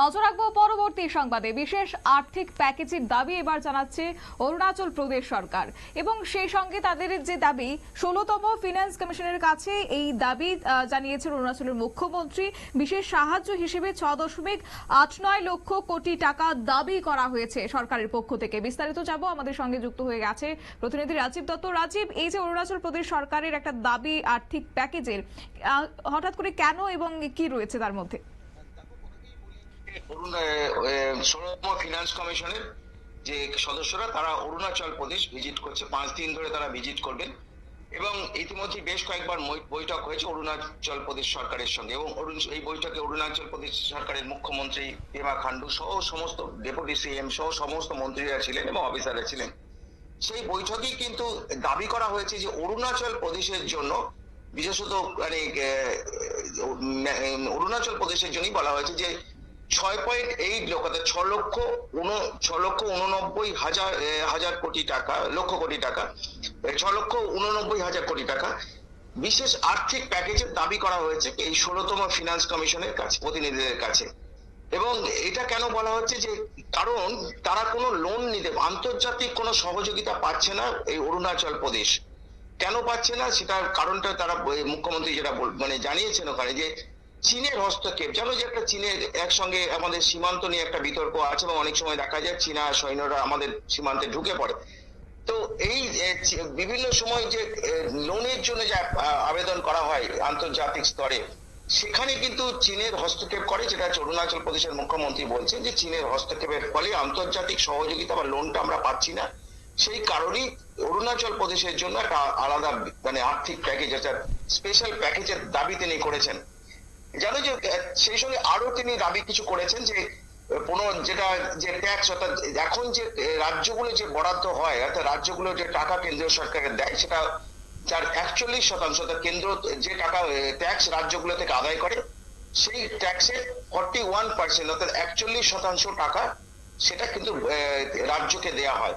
নজর রাখব পরবর্তী সংবাদে। বিশেষ আর্থিক প্যাকেজের দাবি এবার জানাচ্ছে অরুণাচল প্রদেশ সরকার। এবং সেই সঙ্গে তাদের যে দাবি ষোলতম ফিনান্স কমিশনের কাছে এই দাবি আহ, জানিয়েছেন অরুণাচলের মুখ্যমন্ত্রী। বিশেষ সাহায্য হিসেবে ছ দশমিক আট নয় লক্ষ কোটি টাকা দাবি করা হয়েছে সরকারের পক্ষ থেকে। বিস্তারিত যাব আমাদের সঙ্গে যুক্ত হয়ে গেছে প্রতিনিধি রাজীব দত্ত। রাজীব এই যে অরুণাচল প্রদেশ সরকারের একটা দাবি আর্থিক প্যাকেজের হঠাৎ করে কেন এবং কি রয়েছে তার মধ্যে? অরুণ ষোলতম ফিনান্স কমিশনের যে সদস্যরা, তারা অরুণাচল প্রদেশ ভিজিট করছে। পাঁচ দিন ধরে তারা ভিজিট করবেন। এবং ইতিমধ্যে বেশ কয়েকবার বৈঠক হয়েছে অরুণাচল প্রদেশ সরকারের সঙ্গে। এবং এই বৈঠকে অরুণাচল প্রদেশ সরকারের মুখ্যমন্ত্রী পেমা খান্ডু সহ সমস্ত ডেপুটি সিএম সহ সমস্ত মন্ত্রীরা ছিলেন এবং অফিসাররা ছিলেন। সেই বৈঠকেই কিন্তু দাবি করা হয়েছে যে অরুণাচল প্রদেশের জন্য বিশেষত মানে অরুণাচল প্রদেশের জন্যই বলা হয়েছে যে ছয় পয়েন্ট এইট লক্ষ, অর্থাৎ ছ লক্ষ উন, ছ লক্ষ উননব্বই হাজার হাজার কোটি টাকা, লক্ষ কোটি টাকা। ছ লক্ষ উননব্বই হাজার কোটি টাকা। বিশেষ আর্থিক প্যাকেজের দাবি করা হয়েছে এই ষোলতম ফিনান্স কমিশনের কাছে, প্রতিনিধিদের কাছে। এবং এটা কেন বলা হচ্ছে যে, কারণ তারা কোনো লোন নিতে, আন্তর্জাতিক কোনো সহযোগিতা পাচ্ছে না এই অরুণাচল প্রদেশ। কেন পাচ্ছে না? সেটার কারণটা তারা মুখ্যমন্ত্রী যেটা মানে জানিয়েছেন ওখানে যে চীনের হস্তক্ষেপ। জানো যে একটা চীনের একসঙ্গে আমাদের সীমান্ত নিয়ে একটা বিতর্ক আছে এবং অনেক সময় দেখা যায় চীনা সৈন্যরা আমাদের সীমান্তে ঢুকে পড়ে। তো এই বিভিন্ন সময় যে লোনের জন্য যে আবেদন করা হয় আন্তর্জাতিক স্তরে, সেখানে কিন্তু চীনের হস্তক্ষেপ করে, যেটা অরুণাচল প্রদেশের মুখ্যমন্ত্রী বলছেন যে চীনের হস্তক্ষেপের ফলে আন্তর্জাতিক সহযোগিতা বা লোনটা আমরা পাচ্ছি না। সেই কারণেই অরুণাচল প্রদেশের জন্য একটা আলাদা মানে আর্থিক প্যাকেজ একটা স্পেশাল প্যাকেজের দাবি তিনি করেছেন। জানো যে সেই সঙ্গে আরও তিনি দাবি কিছু করেছেন যে পুনঃ যেটা, যে ট্যাক্স অর্থাৎ এখন যে রাজ্যগুলো যে বরাদ্দ হয়, অর্থাৎ রাজ্যগুলো যে টাকা কেন্দ্রীয় সরকারের দেয়, সেটা যার একচল্লিশ শতাংশ কেন্দ্র যে টাকা ট্যাক্স রাজ্যগুলো থেকে আদায় করে, সেই ট্যাক্সের ফর্টি ওয়ান পার্সেন্ট অর্থাৎ একচল্লিশ শতাংশ টাকা সেটা কিন্তু রাজ্যকে দেয়া হয়,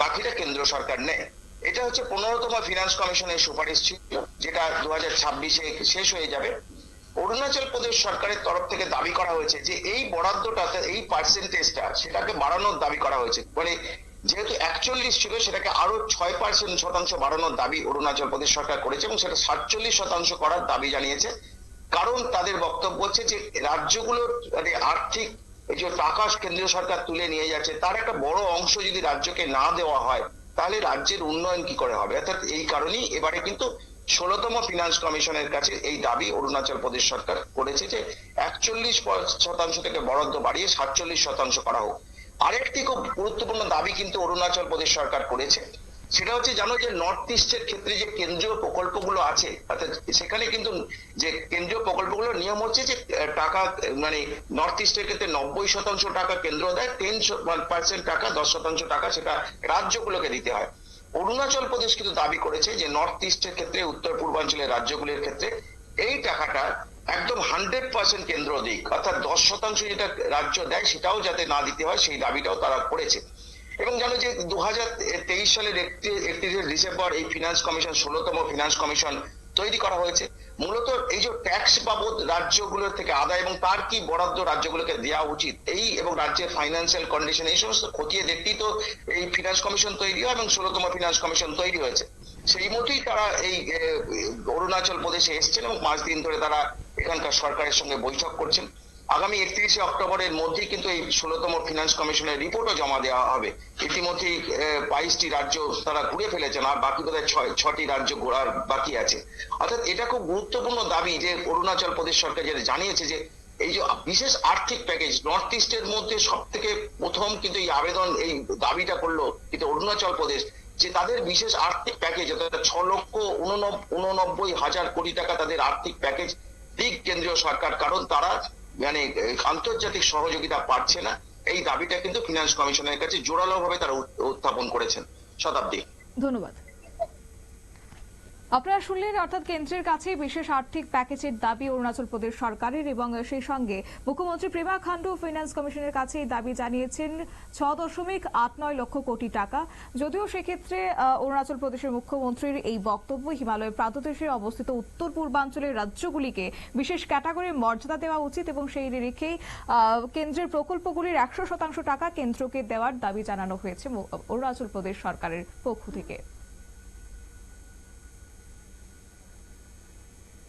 বাকিটা কেন্দ্র সরকার নেয়। এটা হচ্ছে পনেরোতম ফিনান্স কমিশনের সুপারিশ ছিল, যেটা দু হাজার ছাব্বিশে শেষ হয়ে যাবে। অরুণাচল প্রদেশ সরকারের তরফ থেকে দাবি করা হয়েছে যে এই বরাদ্দটা এই পার্সেন্টেজটা সেটাকে বাড়ানোর দাবি করা হয়েছে। মানে যেহেতু একচল্লিশ ছিল, সেটাকে আরও ছয় পার্সেন্ট শতাংশ বাড়ানোর দাবি অরুণাচল প্রদেশ সরকার করেছে এবং সেটা সাতচল্লিশ শতাংশ করার দাবি জানিয়েছে। কারণ তাদের বক্তব্য হচ্ছে যে রাজ্যগুলোর মানে আর্থিক এই যে টাকা কেন্দ্রীয় সরকার তুলে নিয়ে যাচ্ছে, তার একটা বড় অংশ যদি রাজ্যকে না দেওয়া হয়, তাহলে রাজ্যের উন্নয়ন কি করে হবে? অর্থাৎ এই কারণেই এবারে কিন্তু ষোলতম ফিনান্স কমিশনের কাছে এই দাবি অরুণাচল প্রদেশ সরকার করেছে যে একচল্লিশ শতাংশ থেকে বরাদ্দ বাড়িয়ে সাতচল্লিশ শতাংশ করা হোক। আরেকটি খুব গুরুত্বপূর্ণ দাবি কিন্তু অরুণাচল প্রদেশ সরকার করেছে, সেটা হচ্ছে জানো যে নর্থ ইস্টের ক্ষেত্রে যে কেন্দ্রীয় প্রকল্পগুলো আছে সেখানে কিন্তু যে কেন্দ্রীয় প্রকল্পগুলোর নিয়ম হচ্ছে যে টাকা মানে নর্থ ইস্টের ক্ষেত্রে নব্বই শতাংশ টাকা কেন্দ্র দেয় টেন পার্সেন্ট টাকা, দশ শতাংশ টাকা সেটা রাজ্যগুলোকে দিতে হয়। অরুণাচল প্রদেশ কিন্তু দাবি করেছে যে নর্থ ইস্টের ক্ষেত্রে, উত্তর পূর্বাঞ্চলের রাজ্যগুলির ক্ষেত্রে এই টাকাটা একদম হান্ড্রেড পার্সেন্ট কেন্দ্র দিক। অর্থাৎ দশ শতাংশ যেটা রাজ্য দেয়, সেটাও যাতে না দিতে হয়, সেই দাবিটাও তারা করেছে। এবং জানো যে দু হাজার তেইশ সালের একত্রিশে ডিসেম্বর এই ফিনান্স কমিশন ষোলতম ফিনান্স কমিশন তৈরি করা হয়েছে। মূলত এই যে ট্যাক্স বাবদ রাজ্যগুলোর থেকে আদায় এবং তার কি বরাদ্দ রাজ্যগুলোকে দেওয়া উচিত, এই এবং রাজ্যের ফাইন্যান্সিয়াল কন্ডিশন এই সমস্ত খতিয়ে দেখতেই তো এই ফিনান্স কমিশন তৈরি হয় এবং ষোলতম ফিনান্স কমিশন তৈরি হয়েছে। সেই মতোই তারা এই অরুণাচল প্রদেশে এসছেন এবং পাঁচ দিন ধরে তারা এখানকার সরকারের সঙ্গে বৈঠক করছেন। আগামী একত্রিশে অক্টোবরের মধ্যেই কিন্তু এই ষোলতম ফিনান্স কমিশনের রিপোর্টও জমা দেওয়া হবে। ইতিমধ্যেই বাইশটি রাজ্য তারা ঘুরে ফেলেছেন, আর বাকি বোধহয় ছয়, ছটি রাজ্য ঘোরার বাকি আছে। অর্থাৎ এটা খুব গুরুত্বপূর্ণ দাবি যে অরুণাচল প্রদেশ সরকার যেটা জানিয়েছে যে, এই যে বিশেষ আর্থিক প্যাকেজ নর্থ ইস্টের মধ্যে সব থেকে প্রথম কিন্তু এই আবেদন, এই দাবিটা করল কিন্তু অরুণাচল প্রদেশ যে তাদের বিশেষ আর্থিক প্যাকেজ অর্থাৎ ছ লক্ষ উননব- উননব্বই হাজার কোটি টাকা তাদের আর্থিক প্যাকেজ দিক কেন্দ্রীয় সরকার। কারণ তারা মানে আন্তর্জাতিক সহযোগিতা পাচ্ছে না। এই দাবিটা কিন্তু ফিনান্স কমিশনের কাছে জোরালো ভাবে তারা উত্থাপন করেছেন। শতাব্দী। ধন্যবাদ। আপনারা শুনলেন অর্থাৎ কেন্দ্রের কাছে বিশেষ আর্থিক প্যাকেজের দাবি অরুণাচল প্রদেশ সরকারের এবং সেই সঙ্গে মুখ্যমন্ত্রী প্রেমা খান্ডু ফিনান্স কমিশনের কাছে দাবি জানিয়েছেন ছ দশমিক আট নয় লক্ষ কোটি টাকা। যদিও সেক্ষেত্রে অরুণাচল প্রদেশের মুখ্যমন্ত্রীর এই বক্তব্য, হিমালয়ের প্রান্তদেশে অবস্থিত উত্তর পূর্বাঞ্চলের রাজ্যগুলিকে বিশেষ ক্যাটাগরির মর্যাদা দেওয়া উচিত এবং সেই রেখেই কেন্দ্রের প্রকল্পগুলির একশো শতাংশ টাকা কেন্দ্রকে দেওয়ার দাবি জানানো হয়েছে অরুণাচল প্রদেশ সরকারের পক্ষ থেকে।